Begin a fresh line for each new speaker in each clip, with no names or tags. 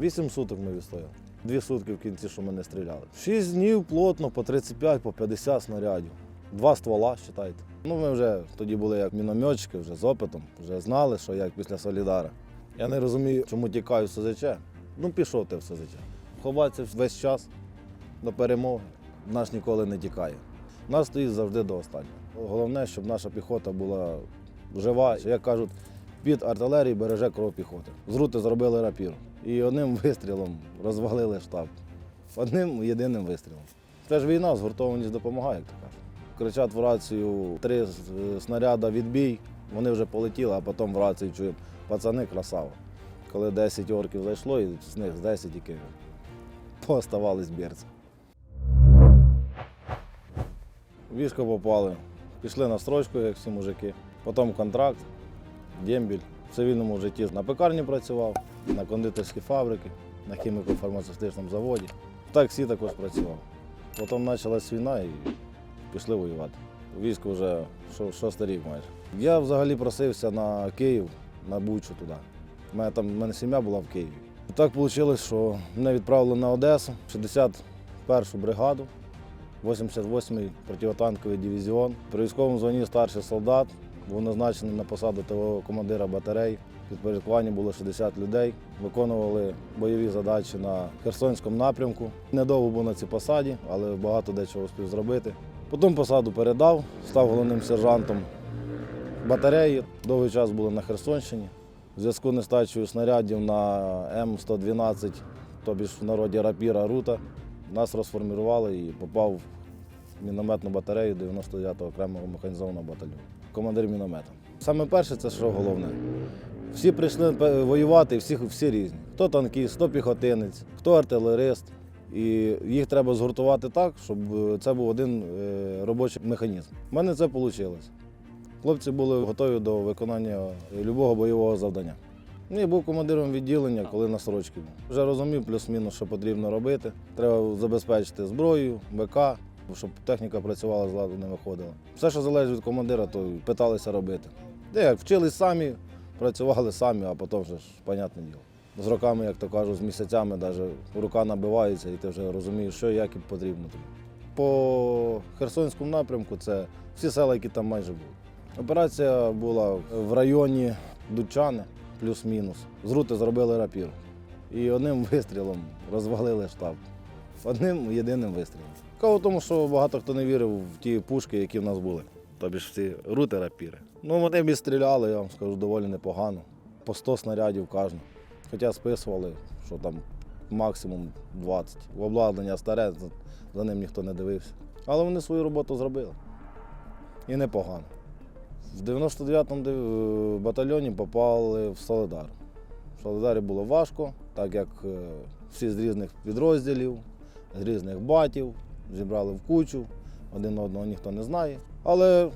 Вісім суток ми відстояли. Дві сутки в кінці, що ми не стріляли. Шість днів плотно, по 35, по 50 снарядів. Два ствола, вважайте. Ну, ми вже тоді були як мінометчики, вже з опитом, вже знали, що як після Солідара. Я не розумію, чому тікаю в СЗЧ. Ну, пішов ти в СЗЧ. Ховатися весь час до перемоги. Наш ніколи не тікає. Нас стоїть завжди до останнього. Головне, щоб наша піхота була жива. Як кажуть, під артилерії береже кров піхоти. З рути зробили рапір. І одним вистрілом розвалили штаб. Одним єдиним вистрілом. Це ж війна, згуртованість допомагає, як то кажуть. Кричать в рацію три снаряда відбій, вони вже полетіли, а потім в рації чуємо пацани красава. Коли 10 орків зайшло, і з них з 10 тільки пооставались бірці. Вішко попали. Пішли на строчку, як всі мужики. Потім контракт, дембіль. В цивільному житті на пекарні працював, на кондитерській фабриці, на хіміко-фармацевтичному заводі. В таксі також працював. Потім почалась війна і пішли воювати. У війську вже шо- шостий рік майже. Я взагалі просився на Київ, на Бучу туди. У мене там у мене сім'я була в Києві. І так вийшло, що мене відправили на Одесу, 61-ту бригаду. 88-й противотанковий дивізіон. При військовому званні старший солдат був назначений на посаду ТВО командира батарей. Підпорядкуванні було 60 людей. Виконували бойові задачі на Херсонському напрямку. Недовго був на цій посаді, але багато дечого успів зробити. Потім посаду передав, став головним сержантом батареї. Довгий час були на Херсонщині. В зв'язку з нестачею снарядів на М112, тобі ж в народі рапіра рута, нас розформували і попав в мінометну батарею 99-го окремого механізованого батальйону. Командир міномета. Саме перше, це що головне. Всі прийшли воювати, всі, всі різні. Хто танкіст, хто піхотинець, хто артилерист. І їх треба згуртувати так, щоб е, це був один е, робочий механізм. У мене це вийшло. Хлопці були готові до виконання любого бойового завдання. Ну, Я був командиром відділення, коли на срочці був. Вже розумів плюс-мінус, що потрібно робити. Треба забезпечити зброю, БК, щоб техніка працювала, з ладу не виходила. Все, що залежить від командира, то питалися робити. Де як вчились самі, працювали самі, а потім вже ж, понятне діло. З роками, як то кажуть, з місяцями навіть рука набивається, і ти вже розумієш, що і як і потрібно тобі. По Херсонському напрямку це всі села, які там майже були. Операція була в районі Дучани, плюс-мінус. З рути зробили рапір. І одним вистрілом розвалили штаб. Одним єдиним вистрілом. Цікаво тому, що багато хто не вірив в ті пушки, які в нас були. Тобі ж ці рути рапіри. Ну, вони б і стріляли, я вам скажу, доволі непогано. По 100 снарядів кожен. Хоча списували, що там максимум 20. В обладнання старе, за- ним ніхто не дивився. Але вони свою роботу зробили. І непогано. В 99-му батальйоні попали в Солидар. В Солидарі було важко, так як е, всі з різних підрозділів, з різних батів, зібрали в кучу, один одного ніхто не знає. Але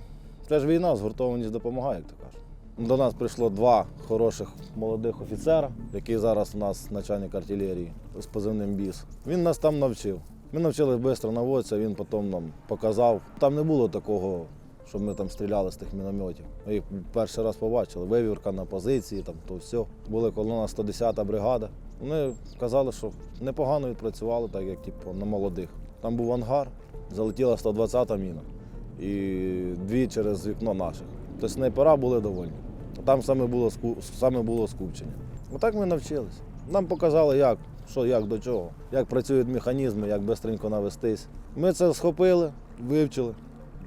це ж війна, згуртованість допомагає, як то кажуть. До нас прийшло два хороших молодих офіцера, який зараз у нас начальник артилерії з позивним біс. Він нас там навчив. Ми навчили швидко наводитися, він потім нам показав. Там не було такого, щоб ми там стріляли з тих мінометів. Ми їх перший раз побачили. Вивірка на позиції, там то все. Була колона 110-та бригада. Вони казали, що непогано відпрацювали, так як типу, на молодих. Там був ангар, залетіла 120-та міна і дві через вікно наших. Тобто снайпера були довольні. Там саме було, саме було скупчення. Отак ми навчилися. Нам показали, як, що, як до чого, як працюють механізми, як швидко навестись. Ми це схопили, вивчили,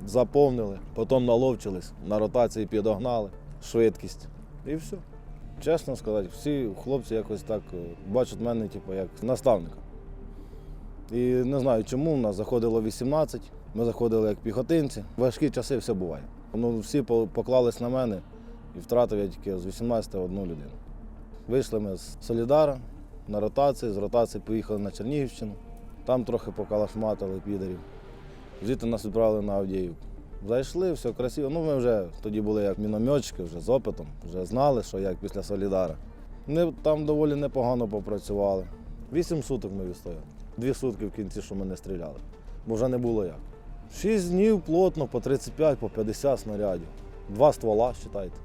заповнили, потім наловчились, на ротації підогнали, швидкість. І все. Чесно сказати, всі хлопці якось так е, бачать мене, типу, як наставника. І не знаю, чому в нас заходило 18, ми заходили як піхотинці. Важкі часи все буває. Ну, всі поклались на мене і втратив я тільки з 18 одну людину. Вийшли ми з Солідара на ротації, з ротації поїхали на Чернігівщину, там трохи покалашматили підарів. Звідти нас відправили на Авдіївку. Зайшли, все красиво. Ну, ми вже тоді були як мінометчики, вже з опитом, вже знали, що як після Солідара. Ми там доволі непогано попрацювали. Вісім суток ми відстояли. Дві сутки в кінці, що ми не стріляли, бо вже не було як. Шість днів плотно, по 35, по 50 снарядів. Два ствола, вважайте,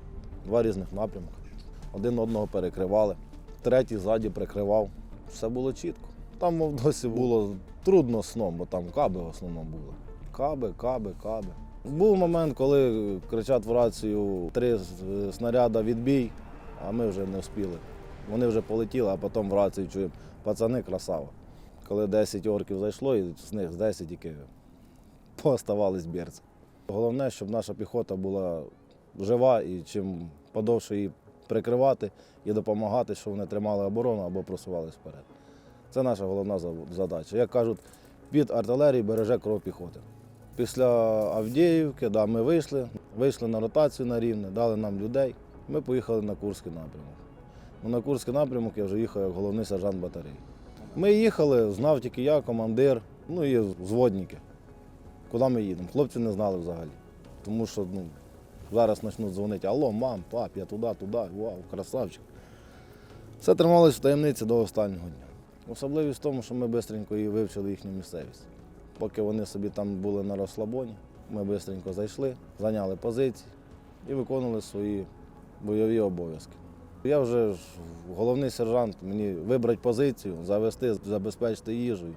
два різних напрямки. Один одного перекривали, третій ззаді прикривав. Все було чітко. Там досі було трудно сном, бо там каби в основному були. Каби, каби, каби. Був момент, коли кричать в рацію три снаряда відбій, а ми вже не встигли. Вони вже полетіли, а потім в рацію чуємо, пацани, красава. Коли 10 орків зайшло, і з них з 10 тільки пооставались бірці. Головне, щоб наша піхота була жива і чим подовше її прикривати і допомагати, щоб вони тримали оборону або просувались вперед. Це наша головна задача. Як кажуть, під артилерії береже кров піхоти. Після Авдіївки да, ми вийшли, вийшли на ротацію на рівне, дали нам людей. Ми поїхали на Курський напрямок. Ну, на Курський напрямок я вже їхав як головний сержант батареї. Ми їхали, знав тільки я, командир, ну і взводники. Куди ми їдемо? Хлопці не знали взагалі. Тому що ну, зараз почнуть дзвонити, алло, мам, пап, я туди, туди, вау, красавчик. Все трималось в таємниці до останнього дня. Особливість в тому, що ми швидко і вивчили їхню місцевість. Поки вони собі там були на розслабоні, ми швидко зайшли, зайняли позиції і виконували свої бойові обов'язки. Я вже головний сержант, мені вибрати позицію, завести, забезпечити їжею.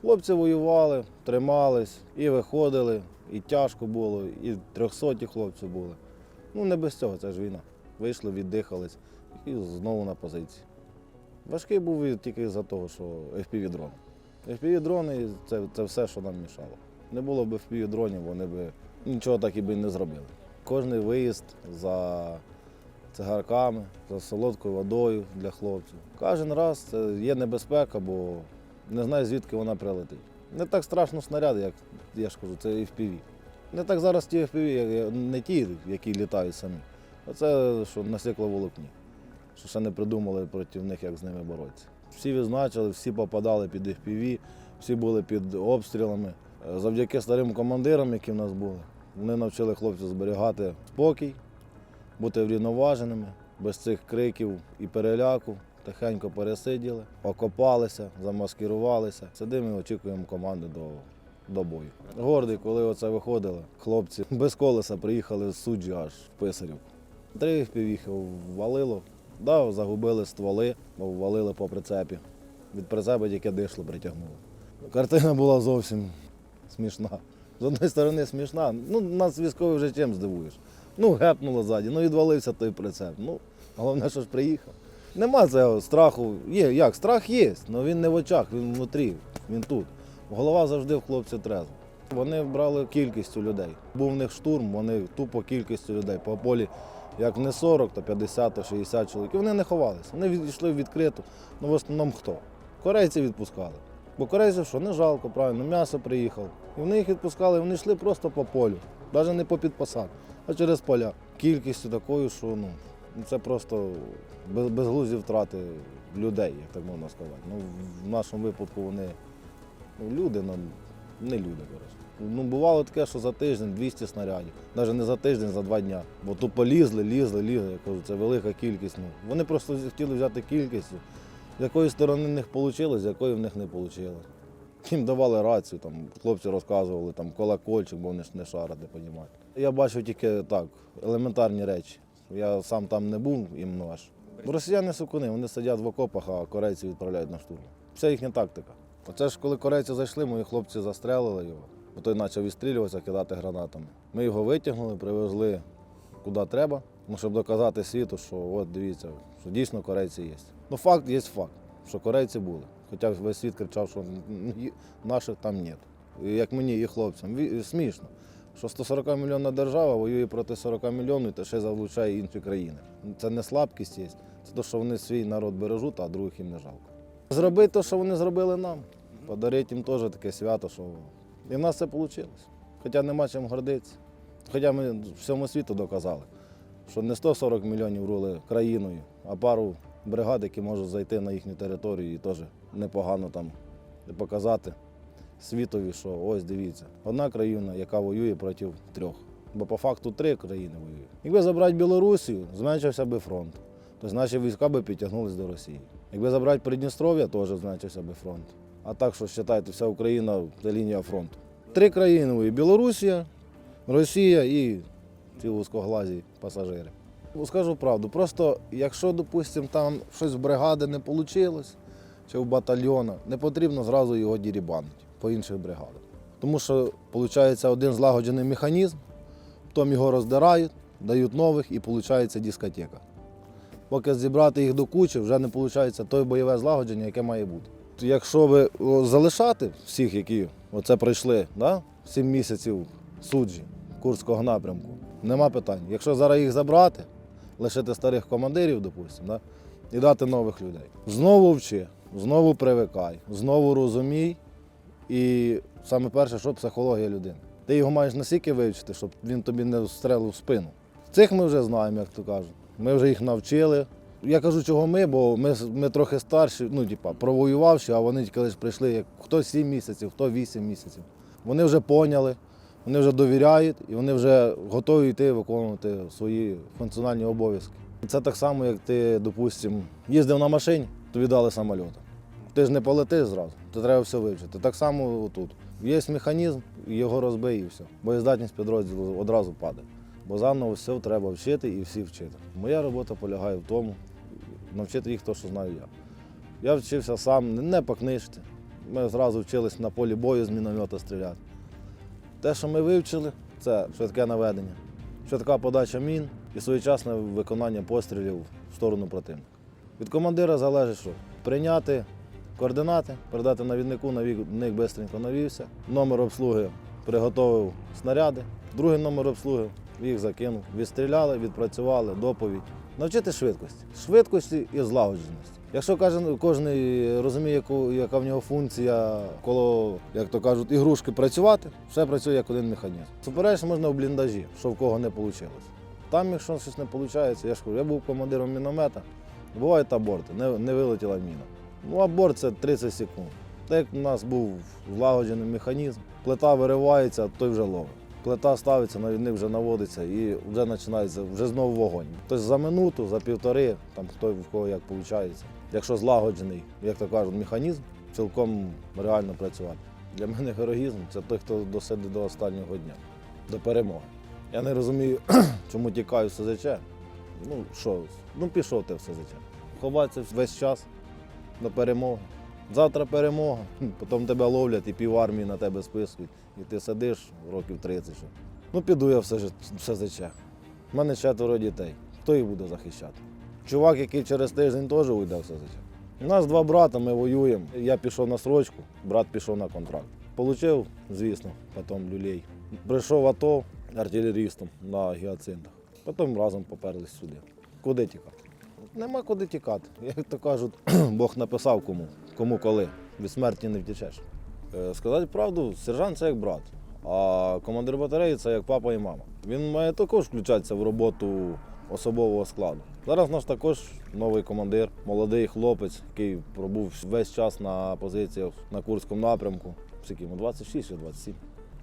Хлопці воювали, тримались і виходили, і тяжко було, і трьохсоті хлопців були. Ну не без цього, це ж війна. Вийшли, віддихались і знову на позиції. Важкий був тільки за того, що FPV-дрони. FPV-дрони це, це все, що нам мішало. Не було б FPV-дронів, вони б нічого так і б не зробили. Кожний виїзд за цигарками, за солодкою водою для хлопців. Кожен раз це є небезпека, бо не знаю, звідки вона прилетить. Не так страшно снаряди, як я ж кажу, це FPV. Не так зараз ті FPV, не ті, які літають самі. А це що на стекловолокні. Що ще не придумали проти них, як з ними боротися. Всі відзначили, всі попадали під FPV, всі були під обстрілами. Завдяки старим командирам, які в нас були, вони навчили хлопців зберігати спокій, бути врівноваженими, без цих криків і переляку. Тихенько пересиділи, окопалися, замаскирувалися. Сидимо і очікуємо команди до, до бою. Гордий, коли оце виходили, хлопці без колеса приїхали з суджі аж в Писарівку. Три півіхи ввалило, да, загубили стволи, бо ввалили по прицепі. Від прицепа тільки дишло притягнуло. Картина була зовсім смішна. З однієї сторони смішна, ну нас військовий вже чим здивуєш. Ну, гепнуло ззаді, ну відвалився той прицеп. Ну, головне, що ж приїхав. Нема цього страху. Є, як, страх є, але він не в очах, він внутрі, він тут. Голова завжди в хлопця трезва. Вони брали кількістю людей. Був в них штурм, вони тупо кількістю людей. По полі, як не 40, то 50, то 60 чоловік. І вони не ховалися. Вони йшли в відкриту. Ну в основному хто? Корейці відпускали. Бо корейців що не жалко, правильно, м'ясо приїхало. І вони їх відпускали, вони йшли просто по полю, навіть не по підпасах, а через поля. Кількістю такою, що ну, це просто без, безглузді втрати людей, як так можна сказати. Ну, в нашому випадку вони ну, люди, ну, не люди, коротше. Ну, бувало таке, що за тиждень 200 снарядів. Навіть не за тиждень, за два дня. Бо тупо лізли, лізли, лізли. Я кажу, це велика кількість. Ну, вони просто хотіли взяти кількістю. З якої сторони в них вийшло, з якої в них не вийшло. Їм давали рацію, там, хлопці розказували, там, колокольчик, бо вони ж не шарять, розумієте. Я бачив тільки так, елементарні речі. Я сам там не був іменно аж. Росіяни сукуни, вони сидять в окопах, а корейці відправляють на штурм. Це їхня тактика. Оце ж коли корейці зайшли, мої хлопці застрелили його, бо той почав відстрілюватися, кидати гранатами. Ми його витягнули, привезли куди треба, ну, щоб доказати світу, що от дивіться, що дійсно корейці є. Ну факт є факт, що корейці були. Хоча весь світ кричав, що наших там нет. Як мені і хлопцям. Смішно, що 140 мільйонна держава воює проти 40 мільйонів та ще залучає інші країни. Це не слабкість є, це те, що вони свій народ бережуть, а других їм не жалко. Зробити те, що вони зробили нам. Подарити їм теж таке свято, що і в нас це вийшло. Хоча нема чим гордитися. Хоча ми всьому світу доказали, що не 140 мільйонів рули країною, а пару бригад, які можуть зайти на їхню територію і теж непогано там показати світові, що ось дивіться, одна країна, яка воює проти трьох. Бо по факту три країни воюють. Якби забрати Білорусію, зменшився би фронт. Тобто наші війська би підтягнулися до Росії. Якби забрати Придністров'я, теж зменшився би фронт. А так, що вважайте, вся Україна це лінія фронту. Три країни воюють: Білорусія, Росія і ці вузькоглазі пасажири. Ну, Скажу правду, просто якщо, допустимо, там щось в бригади не вийшло, чи в батальйона, не потрібно зразу його дірібанити по інших бригадах. Тому що виходить один злагоджений механізм, потім його роздирають, дають нових і виходить дискотека. Поки зібрати їх до кучі, вже не виходить той бойове злагодження, яке має бути. Якщо ви залишати всіх, які оце пройшли, да? 7 місяців суджі Курського напрямку, нема питань. Якщо зараз їх забрати, лишити старих командирів, допустимо, да? і дати нових людей. Знову вчи, знову привикай, знову розумій. І саме перше, що психологія людини. Ти його маєш настільки вивчити, щоб він тобі не встрелив в спину. Цих ми вже знаємо, як то кажуть. Ми вже їх навчили. Я кажу, чого ми, бо ми, ми трохи старші, ну, типа, провоювавши, а вони лише прийшли, як хто 7 місяців, хто 8 місяців. Вони вже поняли, вони вже довіряють і вони вже готові йти виконувати свої функціональні обов'язки. Це так само, як ти, допустимо, їздив на машині, тобі дали самоліт. Ти ж не полетиш зразу, то треба все вивчити. Так само тут. Є механізм, його розбий і все. Боєздатність підрозділу одразу падає. Бо заново все треба вчити і всі вчити. Моя робота полягає в тому, навчити їх те, що знаю я. Я вчився сам не- по книжці. Ми зразу вчились на полі бою з міномета стріляти. Те, що ми вивчили, це швидке наведення, швидка подача мін і своєчасне виконання пострілів в сторону противника. Від командира залежить, що прийняти координати, передати навіднику, навідник швидко навівся, номер обслуги приготовив снаряди, другий номер обслуги їх закинув, відстріляли, відпрацювали, доповідь. Навчити швидкості, швидкості і злагодженості. Якщо кожен, кожен розуміє, яку, яка в нього функція коло, як то кажуть, ігрушки працювати, все працює як один механізм. Суперечність можна в бліндажі, що в кого не вийшло. Там, якщо щось не виходить, я ж кажу, я був командиром міномета, бувають аборти, не, не вилетіла міна. Ну, аборт це 30 секунд. Так як у нас був злагоджений механізм, плита виривається, той вже ловить. Плита ставиться, навідник вже наводиться і вже починається вже знову вогонь. Тобто за минуту, за півтори, там хто в кого як виходить. Якщо злагоджений, як то кажуть, механізм, цілком реально працювати. Для мене героїзм це той, хто досидить до останнього дня, до перемоги. Я не розумію, чому тікаю в СЗЧ. Ну що, ну пішов ти в СЗЧ. Ховатися весь час до перемоги. Завтра перемога, потім тебе ловлять і пів армії на тебе списують. І ти сидиш років 30. ще. Ну піду я все все заче. У мене четверо дітей. Хто їх буде захищати? Чувак, який через тиждень теж уйде все заче. У нас два брата, ми воюємо. Я пішов на срочку, брат пішов на контракт. Получив, звісно, потім люлей. Прийшов АТО артилерістом на гіацинтах. Потім разом поперлись сюди. Куди тікати? Нема куди тікати. Як то кажуть, Бог написав кому, кому коли. Від смерті не втічеш. Е, Сказати правду, сержант це як брат, а командир батареї це як папа і мама. Він має також включатися в роботу особового складу. Зараз у нас також новий командир, молодий хлопець, який пробув весь час на позиціях на Курському напрямку. Скільки йому 26 чи 27.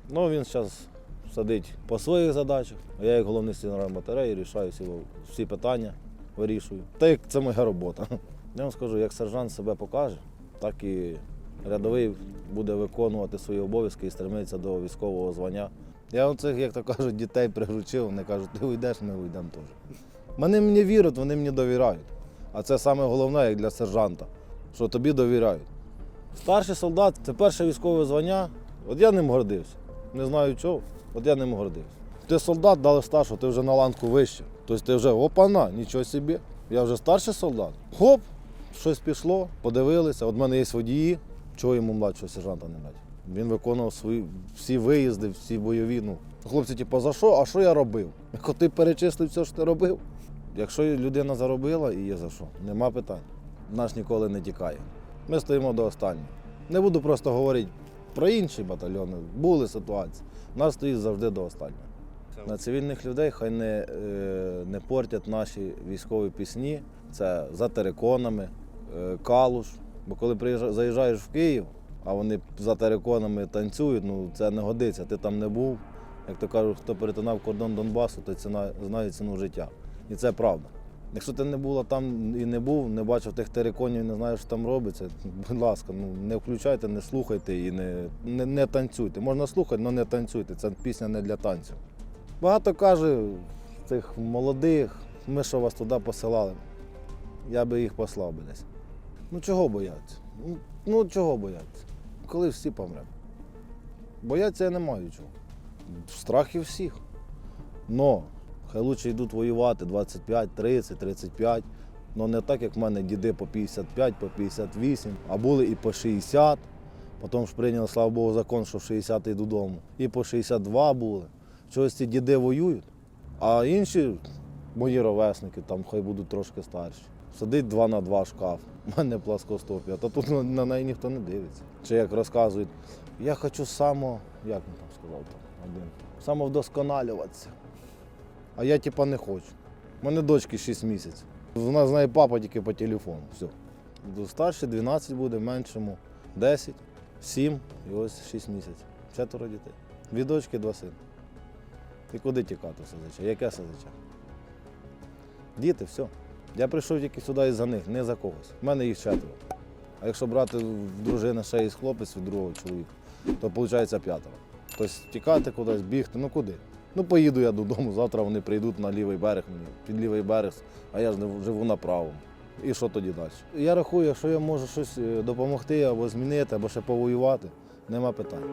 Ну він зараз сидить по своїх задачах, а я як головний сценарій батареї рішаю всі, всі питання вирішую. Та як це моя робота. Я вам скажу, як сержант себе покаже, так і рядовий буде виконувати свої обов'язки і стремитися до військового звання. Я оцих, як то кажуть, дітей приручив, вони кажуть, ти уйдеш, ми уйдемо теж. Вони мені вірять, вони мені довіряють. А це саме головне, як для сержанта, що тобі довіряють. Старший солдат це перше військове звання. От я ним гордився. Не знаю чого, от я ним гордився. Ти солдат дали старшого, ти вже на ланку вище. Тобто ти вже опана, нічого собі. Я вже старший солдат. Хоп, щось пішло, подивилися. От в мене є водії, чого йому младшого сержанта не дати. Він виконував свої всі виїзди, всі бойові. Ну, хлопці, типу, за що? А що я робив? Як ти перечислив все, що ти робив. Якщо людина заробила і є за що, нема питань. Наш ніколи не тікає. Ми стоїмо до останнього. Не буду просто говорити про інші батальйони. Були ситуації. Нас стоїть завжди до останнього. На цивільних людей хай не, е, не портять наші військові пісні. Це за териконами, е, калуш. Бо коли заїжджаєш в Київ, а вони за териконами танцюють, ну це не годиться. Ти там не був. Як то кажуть, хто перетинав кордон Донбасу, то ціна, знає ціну життя. І це правда. Якщо ти не була там і не був, не бачив тих териконів, не знаєш, що там робиться, будь ласка, ну не включайте, не слухайте і не, не, не танцюйте. Можна слухати, але не танцюйте. Це пісня не для танців. Багато каже цих молодих, ми що вас туди посилали. Я би їх послав би десь. Ну чого бояться? Ну, Ну чого боятися? Коли всі помремо. Бояться я не маю чого. Страх і всіх. Но хай лучше йдуть воювати 25, 30, 35. Ну не так, як в мене діди по 55, по 58, а були і по 60. Потім ж прийняли, слава Богу, закон, що в 60 йду додому. І по 62 були. Чогось ці діди воюють, а інші мої ровесники, там хай будуть трошки старші. Сидить 2 на 2 шкаф, у мене пласкостопія, та тут на, неї ніхто не дивиться. Чи як розказують, я хочу само, як він там сказав там один, самовдосконалюватися. А я типа не хочу. У мене дочки 6 місяців. Вона знає папа тільки по телефону. Все. Старший 12 буде, меншому 10, 7 і ось 6 місяців. Четверо дітей. Дві дочки, два сини. І куди тікати СЗЧ? Яке СЗЧ? Діти, все. Я прийшов тільки сюди із-за них, не за когось. У мене їх четверо. А якщо брати в дружини ще із хлопець від другого чоловіка, то виходить п'ятеро. Тобто тікати кудись, бігти, ну куди? Ну поїду я додому, завтра вони прийдуть на лівий берег мені, під лівий берег, а я ж живу на правому. І що тоді далі? Я рахую, якщо я можу щось е, допомогти або змінити, або ще повоювати, нема питань.